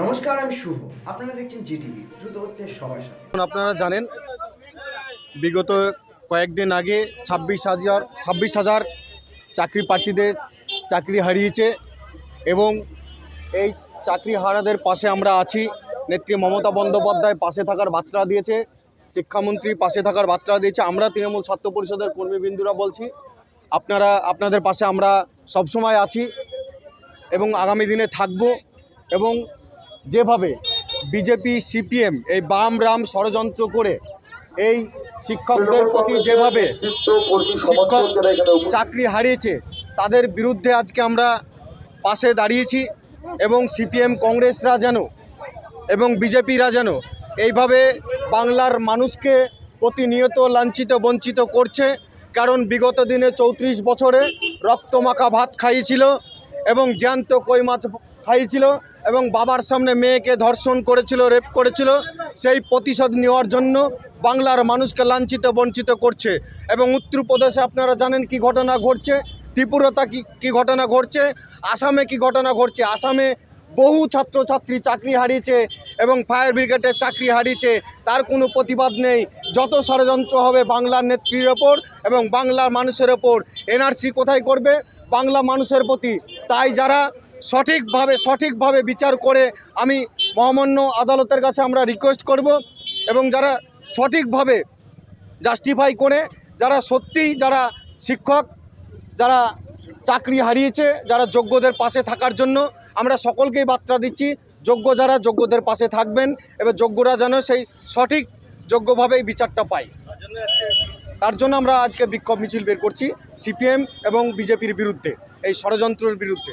নমস্কার, আমি শুভ। আপনারা দেখছেন জিটিভি, দ্রুত হচ্ছে সবার সাথে। আপনারা জানেন, বিগত কয়েকদিন আগে ছাব্বিশ হাজার ছাব্বিশ হাজার চাকরি প্রার্থীদের চাকরি হারিয়েছে এবং এই চাকরি হারাদের পাশে আমরা আছি। নেত্রী মমতা বন্দ্যোপাধ্যায় পাশে থাকার বার্তা দিয়েছে, শিক্ষামন্ত্রী পাশে থাকার বার্তা দিয়েছে। আমরা তৃণমূল ছাত্র পরিষদের কর্মীবিন্দুরা বলছি, আপনারা, আপনাদের পাশে আমরা সবসময় আছি এবং আগামী দিনে থাকব এবং যেভাবে বিজেপি, সিপিএম এই বাম রাম ষড়যন্ত্র করে এই শিক্ষকদের প্রতি যেভাবে শিক্ষক চাকরি হারিয়েছে, তাদের বিরুদ্ধে আজকে আমরা পাশে দাঁড়িয়েছি এবং সিপিএম কংগ্রেসরা যেন এবং বিজেপিরা যেন এইভাবে বাংলার মানুষকে প্রতিনিয়ত লাঞ্ছিত, বঞ্চিত করছে। কারণ বিগত দিনে চৌত্রিশ বছরে রক্তমাখা ভাত খাইয়েছিল এবং জ্যান্ত কই মাছ খাইয়েছিল। এবং বাবার সামনে মেয়েকে ধর্ষণ করেছিল রেপ করেছিল, সেই প্রতিশোধ নেওয়ার জন্য বাংলার মানুষকে লাঞ্ছিত, বঞ্চিত করছে। এবং উত্তরপ্রদেশে আপনারা জানেন কি ঘটনা ঘটছে, ত্রিপুরতা কি কি ঘটনা ঘটছে, আসামে কি ঘটনা ঘটছে, আসামে বহু ছাত্রছাত্রী চাকরি হারিয়েছে এবং ফায়ার ব্রিগেডের চাকরি হারিয়েছে, তার কোনো প্রতিবাদ নেই। যত ষড়যন্ত্র হবে বাংলার নেত্রীর ওপর এবং বাংলার মানুষের ওপর, এনআরসি কোথায় করবে? বাংলা মানুষের প্রতি। তাই যারা সঠিকভাবে সঠিকভাবে বিচার করে আমি মহামান্য আদালতের কাছে আমরা রিকোয়েস্ট করব এবং যারা সঠিকভাবে জাস্টিফাই করে, যারা সত্যিই যারা শিক্ষক, যারা চাকরি হারিয়েছে, যারা যোগ্যদের পাশে থাকার জন্য, আমরা সকলকেই বার্তা দিচ্ছি, যোগ্য যারা যোগ্যদের পাশে থাকবেন, এবার যোগ্যরা যেন সেই সঠিক যোগ্যভাবেই বিচারটা পায়। তার জন্য আমরা আজকে বিক্ষোভ মিছিল বের করছি, সিপিএম এবং বিজেপির বিরুদ্ধে, এই ষড়যন্ত্রের বিরুদ্ধে।